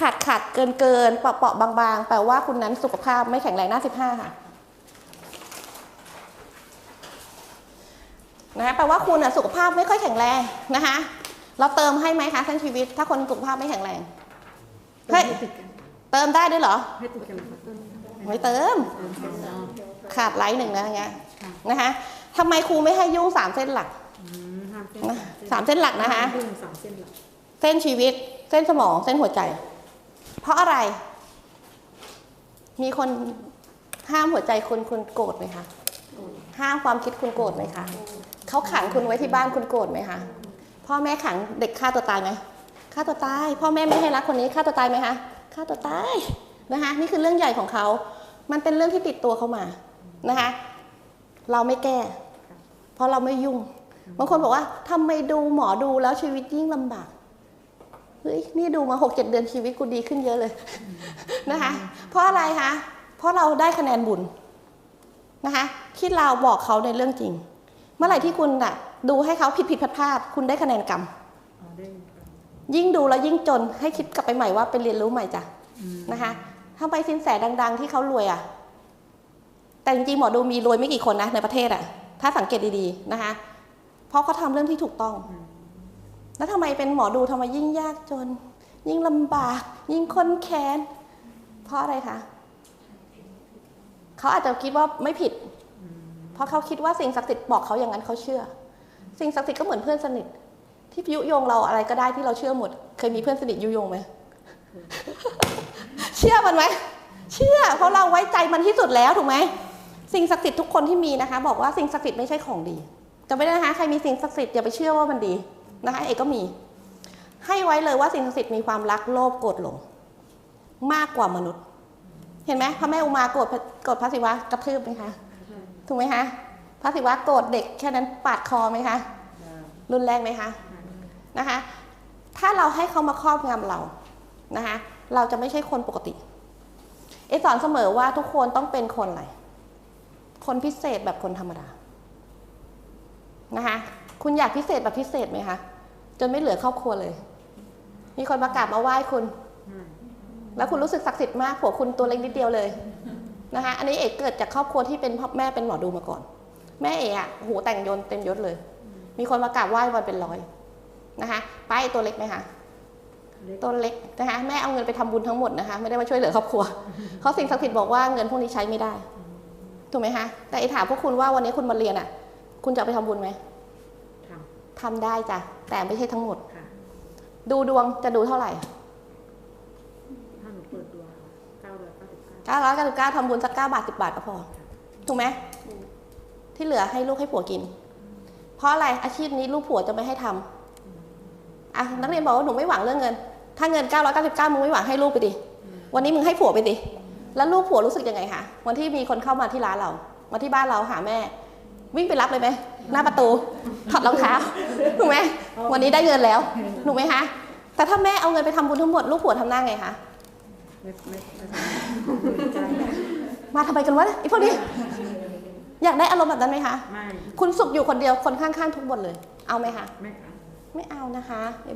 ขาดขาดเกินเกินเปาะเปาะบางๆ แปลว่าคุณนั้นสุขภาพไม่แข็งแรงหน้าสิบห้าค่ะนะคะแปลว่าคุณอะสุขภาพไม่ค่อยแข็งแรงนะคะ เราเติมให้ไหมคะทั้งชีวิต ถ้าคนสุขภาพไม่แข็งแรงเฮ้ยให้ติดกันเติมได้ด้วยเหรอให้ติดกันนะครับไม่เติมเติมเสร็จแล้วขาดไลท์หนึ่งนะอย่างเงี้ยค่ะนะคะทำไมครูไม่ให้ยุ่งสามเส้นหลักอืมห้ามเส้นนะสามเส้นหลักนะคะยุ่งสามเส้นหลักเส้นชีวิตเส้นสมองเส้นหัวใจ เพราะอะไร มีคนห้ามหัวใจคุณคุณโกรธไหมคะห้ามความคิดคุณโกรธไหมคะเขาขังคุณไว้ที่บ้านคุณโกรธไหมคะพ่อแม่ขังเด็กฆ่าตัวตายไหมฆ่าตัวตาย พ่อแม่ไม่ให้รักคนนี้ฆ่าตัวตายไหมคะฆ่าตัวตายนะคะ นี่คือเรื่องใหญ่ของเขา มันเป็นเรื่องที่ติดตัวเขามานะคะ เราไม่แก้ เพราะเราไม่ยุ่งบางคนบอกว่าทำไมดูหมอดูแล้วชีวิตยิ่งลำบาก เฮ้ยนี่ดูมาหกเจ็ดเดือนชีวิตกูดีขึ้นเยอะเลยนะคะ เพราะอะไรคะเพราะเราได้คะแนนบุญนะคะที่เราบอกเขาในเรื่องจริง เมื่อไหร่ที่คุณอะดูให้เขาผิดผิดพลาดพลาดคุณได้คะแนนกรรมอ๋อได้ครับยิ่งดูแล้วยิ่งจนให้คิดกลับไปใหม่ว่าเป็นเรียนรู้ใหม่จ้ะอืมนะคะทำไมสินแสดัง ๆ ที่เขารวยอะแต่จริงๆหมอดูมีรวยไม่กี่คนนะในประเทศอะถ้าสังเกตดีๆนะคะ เพราะเขาทำเรื่องที่ถูกต้องอืม แล้วทำไมเป็นหมอดูทำไมยิ่งยากจน ยิ่งลำบาก ยิ่งคนแค้น เพราะอะไรคะเขาอาจจะคิดว่าไม่ผิด เพราะเขาคิดว่าสิ่งศักดิ์สิทธิ์บอกเขาอย่างนั้นเขาเชื่อ สิ่งศักดิ์สิทธิ์ก็เหมือนเพื่อนสนิท ที่ยุโยงเราอะไรก็ได้ที่เราเชื่อหมด เคยมีเพื่อนสนิทยุโยงไหมเชื่อมันไหมเชื่อ เพราะเราไว้ใจมันที่สุดแล้วถูกไหมสิ่งศักดิ์สิทธิ์ทุกคนที่มีนะคะ บอกว่าสิ่งศักดิ์สิทธิ์ไม่ใช่ของดีจำไว้นะคะใครมีสิ่งศักดิ์สิทธิ์อย่าไปเชื่อว่ามันดี นะคะเอกก็มี ให้ไว้เลยว่าสิ่งศักดิ์สิทธิ์มีความรักโลภโกรธหลง มากกว่ามนุษย์ เห็นไหมพระแม่อุมาโกรธพระโกรธพระศิวะกระทืบไหมคะถูกไหมคะพระศิวะโกรธเด็กแค่นั้นปาดคอไหมคะรุนแรงไหมคะนะคะ ถ้าเราให้เขามาครอบงำเรานะคะ เราจะไม่ใช่คนปกติ เอสอนเสมอว่าทุกคนต้องเป็นคนอะไร คนพิเศษแบบคนธรรมดานะคะ คุณอยากพิเศษแบบพิเศษไหมคะ จนไม่เหลือครอบครัวเลย มีคนประกาศมาไหว้คุณใช่แล้วคุณรู้สึกศักดิ์สิทธิ์มากผัวคุณตัวเล็กนิดเดียวเลยนะคะอันนี้เอกเกิดจากครอบครัวที่เป็นพ่อแม่เป็นหมอดูมาก่อน แม่เอกอะโอ้โหแต่งยนต์เต็มยศเลย มีคนมากราบไหว้วันเป็นร้อยนะคะป้ายตัวเล็กไหมคะเล็กตัวเล็กนะคะแม่เอาเงินไปทำบุญทั้งหมดนะคะไม่ได้มาช่วยเหลือครอบครัวเพราะสิ่งศักดิ์สิทธิ์บอกว่าเงินพวกนี้ใช้ไม่ได้ถูกไหมคะแต่ไอ้ถามพวกคุณว่าวันนี้คุณมาเรียนอะ คุณจะเอาไปทำบุญไหม ททำได้จ้ะ แต่ไม่ใช่ทั้งหมดำค่ะดูดวงจะดูเท่าไหร่ถ้าหนูเปิดดวงเก้าร้อยเก้าสิบเก้าเก้าร้อยเก้าสิบเก้าทำบุญสักเก้าบาทสิบบาทก็พอ ถูกไหม ที่เหลือให้ลูกให้ผัวกิน เพราะอะไร อาชีพนี้ลูกผัวจะไม่ให้ทำอะนักเรียนบอกว่าหนูไม่หวังเรื่องเงิน ถ้าเงิน 999มึงไม่หวังให้ลูกไปดิ วันนี้มึงให้ผัวไปดิ แล้วลูกผัวรู้สึกยังไงคะ วันที่มีคนเข้ามาที่ร้านเรา มาที่บ้านเราหาแม่ วิ่งไปรับเลยไหมหน้าประตูถอดรองเท้าถูกไหมวันนี้ได้เงินแล้วถูกไหมคะแต่ถ้าแม่เอาเงินไปทำบุญทั้งหมดลูกผัวทำหน้าไงคะไม่ไม่ไม่ทำใจมาทำไมกันวะไอ้พวกนี้ อยากได้อารมณ์แบบนั้นไหมคะไม่คุณสุขอยู่คนเดียวคนข้างๆทุกบนเลย เอาไหมคะไม่ค่ะไม่เอานะคะไม่บอก